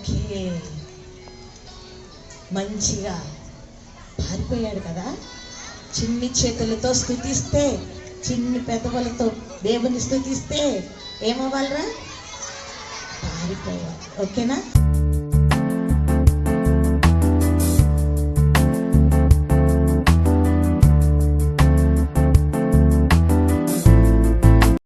Okay. మంచిగా పారిపోయాడు కదా? చిన్ని చేతులతో స్థుతిస్తే చిన్ని పెదవులతో దేవుని స్థుతిస్తే ఏమవ్వాలరా? పారిపోవాలి ఓకేనా?